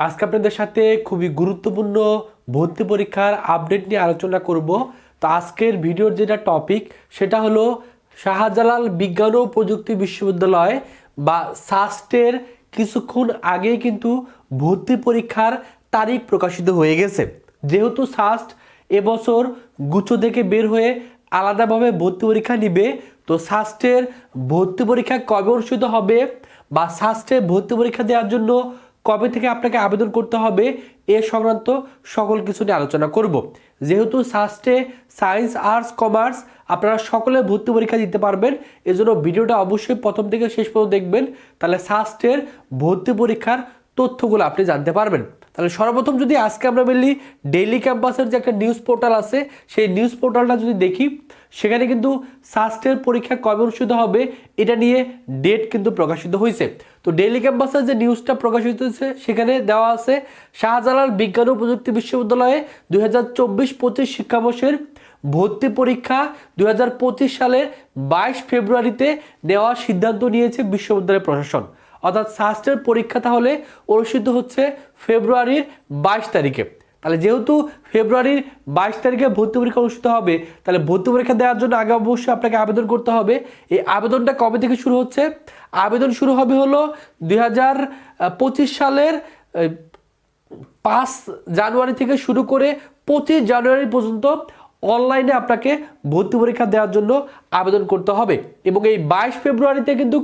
আজকে আপনাদের সাথে খুবই গুরুত্বপূর্ণ ভর্তি পরীক্ষার আপডেট নিয়ে আলোচনা করব। তো আজকের ভিডিওর যেটা টপিক সেটা হলো শাহজালাল বিজ্ঞান ও প্রযুক্তি বিশ্ববিদ্যালয় বা সাস্টের কিছুক্ষণ আগেই কিন্তু ভর্তি পরীক্ষার তারিখ প্রকাশিত হয়ে গেছে। যেহেতু সাস্ট এবছর গুচ্ছ থেকে বের হয়ে আলাদাভাবে ভর্তি পরীক্ষা নিবে, তো সাস্টের ভর্তি পরীক্ষা কবে অনুষ্ঠিত হবে বা সাস্টে ভর্তি পরীক্ষা দেওয়ার জন্য কবে থেকে আপনাকে আবেদন করতে হবে এ সংক্রান্ত সকল কিছু নিয়ে আলোচনা করব। যেহেতু সাস্টে সায়েন্স আর্টস কমার্স আপনারা সকলে ভর্তি পরীক্ষা দিতে পারবেন, এজন্য ভিডিওটা অবশ্যই প্রথম থেকে শেষ পর্যন্ত দেখবেন। তাহলে সাস্টের ভর্তি পরীক্ষার তথ্যগুলো আপনি জানতে পারবেন। তাহলে সর্বপ্রথম যদি আজকে আমরা বলি ডেইলি ক্যাম্পাসের যে একটা নিউজ পোর্টাল আছে, সেই নিউজ পোর্টালটা যদি দেখি, সেখানে কিন্তু সাস্টের পরীক্ষা কবে অনুষ্ঠিত হবে, এটা নিয়ে ডেট কিন্তু প্রকাশিত হয়েছে। তো ডেইলি ক্যাম্পাসের যে নিউজটা প্রকাশিত হয়েছে, সেখানে দেওয়া আছে, শাহজালাল বিজ্ঞান ও প্রযুক্তি বিশ্ববিদ্যালয়ে দুই হাজার চব্বিশ পঁচিশ শিক্ষাবর্ষের ভর্তি পরীক্ষা দু হাজার পঁচিশ সালের বাইশ ফেব্রুয়ারিতে নেওয়ার সিদ্ধান্ত নিয়েছে বিশ্ববিদ্যালয় প্রশাসন। অর্থাৎ সাস্টের পরীক্ষা তাহলে অনুষ্ঠিত হচ্ছে ফেব্রুয়ারির বাইশ তারিখে। তাহলে যেহেতু ফেব্রুয়ারির বাইশ তারিখে ভর্তি পরীক্ষা অনুষ্ঠিত হবে, তাহলে ভর্তি পরীক্ষা দেওয়ার জন্য আগে অবশ্যই আপনাকে আবেদন করতে হবে। এই আবেদনটা কবে থেকে শুরু হচ্ছে? আবেদন শুরু হবে হলো দুই হাজার পঁচিশ সালের পাঁচ জানুয়ারি থেকে শুরু করে পঁচিশ জানুয়ারি পর্যন্ত অনলাইনে আপনাকে ভর্তি পরীক্ষা দেওয়ার জন্য আবেদন করতে হবে এবং এই বাইশ ফেব্রুয়ারিতে কিন্তু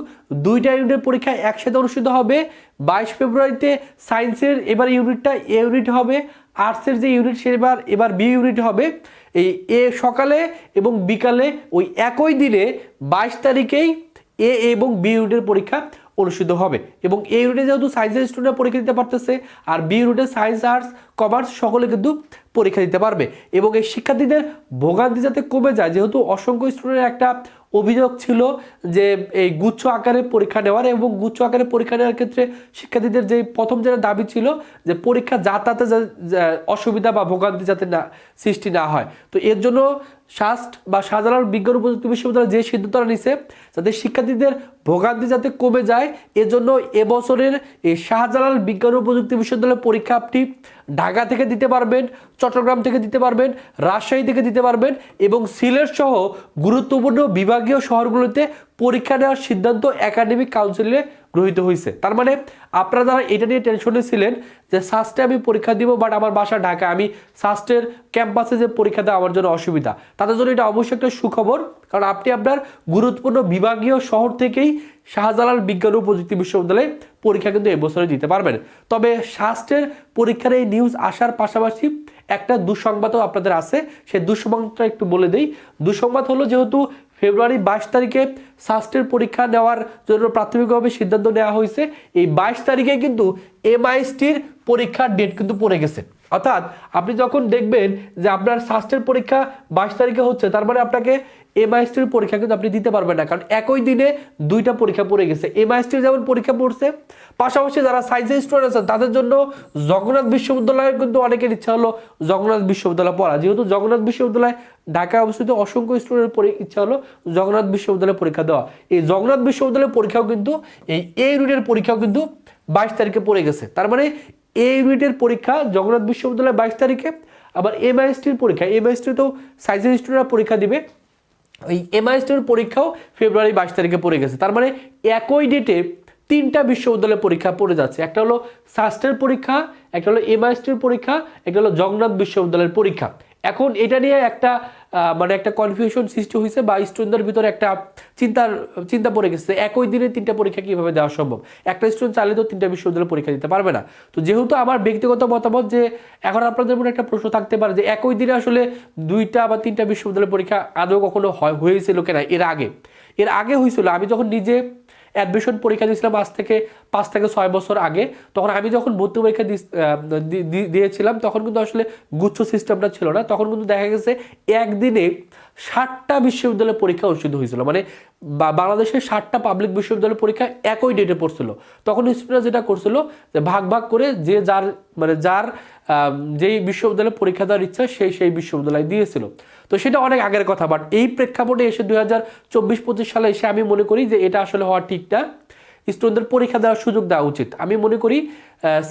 দুইটা ইউনিটের পরীক্ষা একসাথে অনুষ্ঠিত হবে। বাইশ ফেব্রুয়ারিতে সায়েন্সের এবার ইউনিটটা এ ইউনিট হবে, আর্টসের যে ইউনিট সেবার এবার বি ইউনিট হবে। এই এ সকালে এবং বিকালে ওই একই দিনে বাইশ তারিখেই এ এবং বি ইউনিটের পরীক্ষা অনুষ্ঠিত হবে। এবং এই রুটে যেহেতু সায়েন্সের স্টুডেন্টরা পরীক্ষা দিতে পারতেছে, আর বি ইউনিটে সায়েন্স আর্টস কমার্স সকলে কিন্তু পরীক্ষা দিতে পারবে। এবং এই শিক্ষার্থীদের ভোগান্তি যাতে কমে যায়, যেহেতু অসংখ্য স্টুডেন্টের একটা অভিযোগ ছিল যে এই গুচ্ছ আকারে পরীক্ষা নেওয়ার এবং গুচ্ছ আকারে পরীক্ষা নেওয়ার ক্ষেত্রে শিক্ষার্থীদের যে প্রথম যেটা দাবি ছিল যে পরীক্ষা যাতায়াতে অসুবিধা বা ভোগান্তি যাতে না সৃষ্টি না হয়। তো এর জন্য শাস্ট বা শাহজালাল বিজ্ঞান প্রযুক্তি বিশ্ববিদ্যালয় যে সিদ্ধান্তটা নিছে যাতে শিক্ষার্থীদের ভোগান্তি যাতে কমে যায়, এজন্য এবছরের এই শাহজালাল বিজ্ঞান ও প্রযুক্তি বিশ্ববিদ্যালয়ের পরীক্ষা আপনি ঢাকা থেকে দিতে পারবেন, চট্টগ্রাম থেকে দিতে পারবেন, রাজশাহী থেকে দিতে পারবেন এবং সিলেট সহ গুরুত্বপূর্ণ বিভাগীয় শহরগুলোতে পরীক্ষা নেওয়ার সিদ্ধান্ত একাডেমিক কাউন্সিলে গৃহীত হয়েছে তার মানে আপনারা যারা এটা নিয়ে টেনশনে ছিলেন যে সাস্টে আমি পরীক্ষা দিব বাট আমার বাসা ঢাকা আমি সাস্টের ক্যাম্পাসে যে পরীক্ষা দেওয়া আমার জন্য অসুবিধা। তাদের জন্য এটা অবশ্যই একটা সুখবর, কারণ আপনি আপনার গুরুত্বপূর্ণ বিভাগীয় শহর থেকেই শাহজালাল বিজ্ঞান ও প্রযুক্তি বিশ্ববিদ্যালয়ে পরীক্ষা কিন্তু এবছরে দিতে পারবেন। তবে শাস্ত্রের পরীক্ষার এই নিউজ আসার পাশাপাশি একটা দুঃসংবাদও আপনাদের আছে। সেই দুঃসংবাদটা একটু বলে দেই। দুঃসংবাদ হলো যেহেতু ফেব্রুয়ারি বাইশ তারিখে সাস্টের পরীক্ষা নেওয়ার জন্য প্রাথমিকভাবে সিদ্ধান্ত নেওয়া হয়েছে। এই বাইশ তারিখে কিন্তু এমআইএসটির পরীক্ষার ডেট কিন্তু পড়ে গেছে। অর্থাৎ আপনি যখন দেখবেন যে আপনার সাস্টের পরীক্ষা বাইশ তারিখে হচ্ছে, তার মানে আপনাকে এমআইএসটির পরীক্ষা কিন্তু আপনি দিতে পারবেন না, কারণ একই দিনে দুইটা পরীক্ষা পড়ে গেছে। এমআইএসটির যেমন পরীক্ষা পড়ছে, পাশাপাশি যারা সায়েন্সের স্টুডেন্ট আছেন, তাদের জন্য জগন্নাথ বিশ্ববিদ্যালয়ের কিন্তু অনেকের ইচ্ছা হলো জগন্নাথ বিশ্ববিদ্যালয় পড়া। যেহেতু জগন্নাথ বিশ্ববিদ্যালয় ঢাকায় অবস্থিত, অসংখ্য স্টুডেন্টের ইচ্ছা হলো জগন্নাথ বিশ্ববিদ্যালয়ে পরীক্ষা দেওয়া। এই জগন্নাথ বিশ্ববিদ্যালয়ের পরীক্ষাও কিন্তু, এই এ ইউনিটের পরীক্ষাও কিন্তু বাইশ তারিখে পড়ে গেছে। তার মানে এ ইউনিটের পরীক্ষা জগন্নাথ বিশ্ববিদ্যালয় বাইশ তারিখে, আবার এম আই এমআইএসটির পরীক্ষা এম এমআইএসটি তো সায়েন্সের স্টুডেন্টরা পরীক্ষা দিবে। ওই এমআইএসটির পরীক্ষাও ফেব্রুয়ারি বাইশ তারিখে পড়ে গেছে। তার মানে একই ডেটে তিনটা বিশ্ববিদ্যালয়ের পরীক্ষা পড়ে যাচ্ছে। একটা হলো সাস্টের পরীক্ষা, একটা হলো এমআইএসটির পরীক্ষা, একটা হলো জগন্নাথ বিশ্ববিদ্যালয়ের পরীক্ষা। এখন এটা নিয়ে একটা মানে একটা কনফিউশন সৃষ্টি হয়েছে বা স্টুডেন্টদের ভিতরে একটা চিন্তার, চিন্তা পড়ে গেছে একই দিনে তিনটা পরীক্ষা কীভাবে দেওয়া সম্ভব? একটা স্টুডেন্ট চাইলে তো তিনটা বিশ্ববিদ্যালয়ে পরীক্ষা দিতে পারবে না। তো যেহেতু আমার ব্যক্তিগত মতামত যে এখন আপনাদের মনে একটা প্রশ্ন থাকতে পারে যে একই দিনে আসলে দুইটা বা তিনটা বিশ্ববিদ্যালয়ের পরীক্ষা আদৌ কখনো হয়- হয়েছিল কিনা? এর আগে। এর আগে হয়েছিল আমি যখন নিজে অ্যাডমিশন পরীক্ষা দিয়েছিলাম আজ থেকে পাঁচ থেকে ছয় বছর আগে। তখন আমি যখন ভর্তি পরীক্ষা দিয়েছিলাম, তখন কিন্তু আসলে গুচ্ছ সিস্টেমটা ছিল না। তখন কিন্তু দেখা গেছে একদিনে ষাটটা বিশ্ববিদ্যালয়ের পরীক্ষা অনুষ্ঠিত হয়েছিল। মানে বাংলাদেশের ষাটটা পাবলিক বিশ্ববিদ্যালয়ের পরীক্ষা একই ডেটে পড়ছিল। তখন স্টুডেন্টরা যেটা করছিল, যে ভাগ ভাগ করে যে যার মানে যার যেই বিশ্ববিদ্যালয়ে পরীক্ষা দেওয়ার ইচ্ছা সেই সেই বিশ্ববিদ্যালয় দিয়েছিল। তো সেটা অনেক আগের কথা বাট এই প্রেক্ষাপটে এসে দুই হাজার চব্বিশ পঁচিশ সালে এসে আমি মনে করি যে এটা আসলে হওয়া ঠিক না। স্টুডেন্টদের পরীক্ষা দেওয়ার সুযোগ দেওয়া উচিত। আমি মনে করি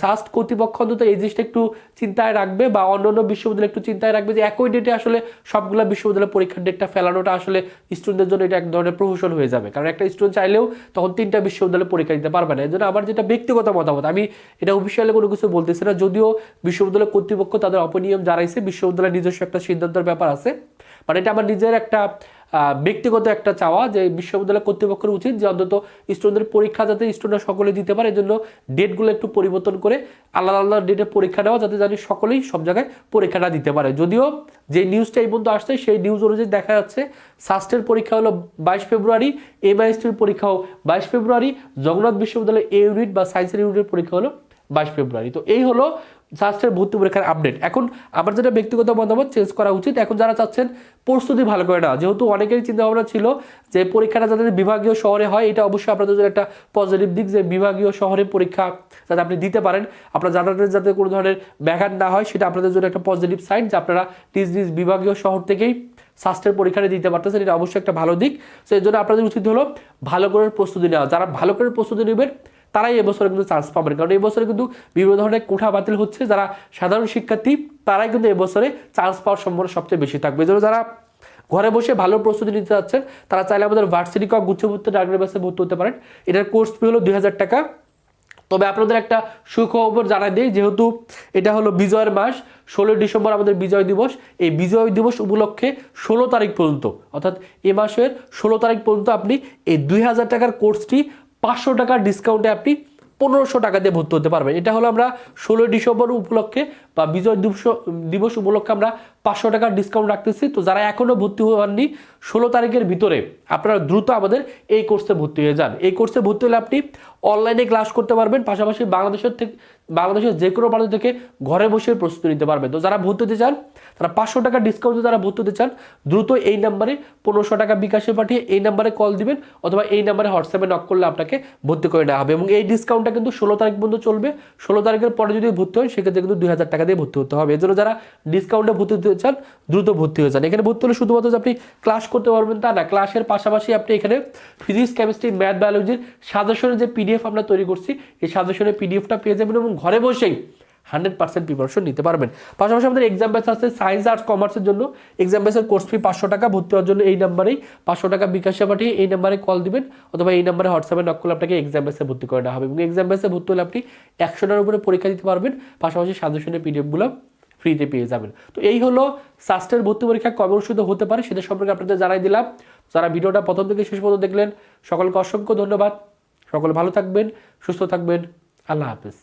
সাস্ট কর্তৃপক্ষ অন্তত এই জিনিসটা একটু চিন্তায় রাখবে বা অন্যান্য বিশ্ববিদ্যালয় একটু চিন্তায় রাখবে যে একই ডেটে আসলে সবগুলো বিশ্ববিদ্যালয় পরীক্ষার ডেটটা ফেলানোটা আসলে স্টুডেন্টদের জন্য এটা এক ধরনের প্রহসন হয়ে যাবে। কারণ একটা স্টুডেন্ট চাইলেও তখন তিনটা বিশ্ববিদ্যালয়ে পরীক্ষা দিতে পারবে না। এই জন্য আমার যেটা ব্যক্তিগত মতামত, আমি এটা অফিসিয়ালি কোনো কিছু বলতেছি না, যদিও বিশ্ববিদ্যালয় কর্তৃপক্ষ তাদের অপনিয়ম জানাইছে, বিশ্ববিদ্যালয়ের নিজস্ব একটা সিদ্ধান্তের ব্যাপার আছে। মানে এটা আমার নিজের একটা ব্যক্তিগত একটা চাওয়া যে বিশ্ববিদ্যালয় কর্তৃপক্ষের উচিত যে অন্তত স্টুডেন্টদের পরীক্ষা যাতে স্টুডেন্টরা সকলে দিতে পারে। এজন্য ডেটগুলো একটু পরিবর্তন করে আলাদা আলাদা ডেটে পরীক্ষা নেওয়া যাতে জানি সকলেই সব জায়গায় পরীক্ষাটা দিতে পারে। যদিও যে নিউজটা এই পর্যন্ত আসছে সেই নিউজ অনুযায়ী দেখা যাচ্ছে সাস্টের পরীক্ষা হলো বাইশ ফেব্রুয়ারি এমআইএসটির পরীক্ষাও বাইশ ফেব্রুয়ারি জগন্নাথ বিশ্ববিদ্যালয় এ ইউনিট বা সায়েন্সের ইউনিটের পরীক্ষা হলো বাইশ ফেব্রুয়ারি। তো এই হলো স্বাস্থ্যের ভর্তি পরীক্ষার আপডেট এখন আমার যেটা ব্যক্তিগত মতামত চেঞ্জ করা উচিত। এখন যারা চাচ্ছেন প্রস্তুতি ভালো করে না যেহেতু অনেকেরই চিন্তা ভাবনা ছিল যে পরীক্ষাটা যাতে বিভাগীয় শহরে হয়, এটা অবশ্যই আপনাদের জন্য একটা পজিটিভ দিক যে বিভাগীয় শহরে পরীক্ষা যাতে আপনি দিতে পারেন। আপনার যাতায়াতের যাতে কোনো ধরনের ব্যাঘাত না হয়, সেটা আপনাদের জন্য একটা পজিটিভ সাইন যে আপনারা নিজ নিজ বিভাগীয় শহর থেকেই স্বাস্থ্যের পরীক্ষাটা দিতে পারতেছেন। এটা অবশ্যই একটা ভালো দিক। তো এর জন্য আপনাদের উচিত হলো ভালো করে প্রস্তুতি নেওয়া। যারা ভালো করে প্রস্তুতি নেবেন তারাই এবছরে কিন্তু চান্স পাবেন। কারণ এবছরে কিন্তু বিভিন্ন ধরনের কোঠা বাতিল হচ্ছে, যারা সাধারণ শিক্ষার্থী, তারাই কিন্তু এবছরে চান্স পাওয়ার সম্ভাবনা সবচেয়ে বেশি থাকবে। এজন্য যারা ঘরে বসে ভালো প্রস্তুতি নিতে যাচ্ছেন, তারা চাইলে আমাদের ভার্সিটি কক গুচ্ছভূত ডাক্তার বাসে ভর্তি হতে পারেন। এটার কোর্স ফি হলো দুই হাজার টাকা। তবে আপনাদের একটা সুখবর জানাই দিই, যেহেতু এটা হলো বিজয়ের মাস ষোলোই ডিসেম্বর আমাদের বিজয় দিবস। এই বিজয় দিবস উপলক্ষে ষোলো তারিখ পর্যন্ত, অর্থাৎ এ মাসের ষোলো তারিখ পর্যন্ত আপনি এই দুই হাজার টাকার কোর্সটি পাঁচশো টাকার ডিসকাউন্টে আপনি পনেরোশো টাকা দিয়ে ভর্তি হতে পারবেন। এটা হলো আমরা ষোলোই ডিসেম্বর উপলক্ষে বা বিজয় দিবস দিবস উপলক্ষে আমরা পাঁচশো টাকার ডিসকাউন্ট রাখতেছি। তো যারা এখনও ভর্তি হননি, ষোলো তারিখের ভিতরে আপনারা দ্রুত আমাদের এই কোর্সে ভর্তি হয়ে যান। এই কোর্সে ভর্তি হলে আপনি অনলাইনে ক্লাস করতে পারবেন। পাশাপাশি বাংলাদেশের থেকে বাংলাদেশের যে কোনো প্রান্ত থেকে ঘরে বসে প্রস্তুতি নিতে পারবে। তো যারা ভর্তি হতে চান, তারা পাঁচশো টাকা ডিসকাউন্টে যারা ভর্তি হতে চান, দ্রুত এই নাম্বারে পনেরোশো টাকা বিকাশে পাঠিয়ে এই নাম্বারে কল দিবেন অথবা এই নাম্বারে হোয়াটসঅ্যাপে নক করলে আপনাকে ভর্তি করে নেওয়া হবে। এবং এই ডিসকাউন্টটা কিন্তু ষোলো তারিখ পর্যন্ত চলবে। ষোলো তারিখের পরে যদি ভর্তি হয় সেক্ষেত্রে কিন্তু দুই হাজার টাকা দিয়ে ভর্তি হতে হবে। এজন্য যারা ডিসকাউন্টে ভর্তি হতে চান, দ্রুত ভর্তি হয়ে যান। এখানে ভর্তি হলে শুধুমাত্র আপনি ক্লাস করতে পারবেন তা না ক্লাসের পাশাপাশি আপনি এখানে ফিজিক্স কেমিস্ট্রি ম্যাথ বায়োলজির সাজেশনের যে পিডিএফ আমরা তৈরি করছি, এই সাজেশনের পিডিএফটা পেয়ে যাবেন এবং ঘরে বসেই হান্ড্রেড পার্সেন্ট প্রিপারেশন নিতে পারবেন। পাশাপাশি আমাদের এক্সাম ব্যাচ আছে সায়েন্স আর্টস কমার্সের জন্য এক্সাম ব্যাচের কোর্স ফি পাঁচশো টাকা, ভর্তি হওয়ার জন্য এই নাম্বারেই পাঁচশো টাকা বিকাশে পাঠিয়ে এই নাম্বারে কল দিবেন অথবা এই নাম্বারে হোয়াটসঅ্যাপে নক করলে আপনাকে এক্সাম ব্যাচে ভর্তি করে নেওয়া হবে। এবং এক্সাম ব্যাচে ভর্তি হলে আপনি একশোটার উপরে পরীক্ষা দিতে পারবেন, পাশাপাশি সাজেশনের পিডিএফগুলো ফ্রিতে পেয়ে যাবেন। তো এই হলো সাস্টের ভর্তি পরীক্ষা কবে অনুষ্ঠিত হতে পারে সেটা সম্পর্কে আপনাদের জানাই দিলাম। যারা ভিডিওটা প্রথম থেকে শেষ পর্যন্ত দেখলেন, সকলকে অসংখ্য ধন্যবাদ। সকলে ভালো থাকবেন, সুস্থ থাকবেন। আল্লাহ হাফিজ।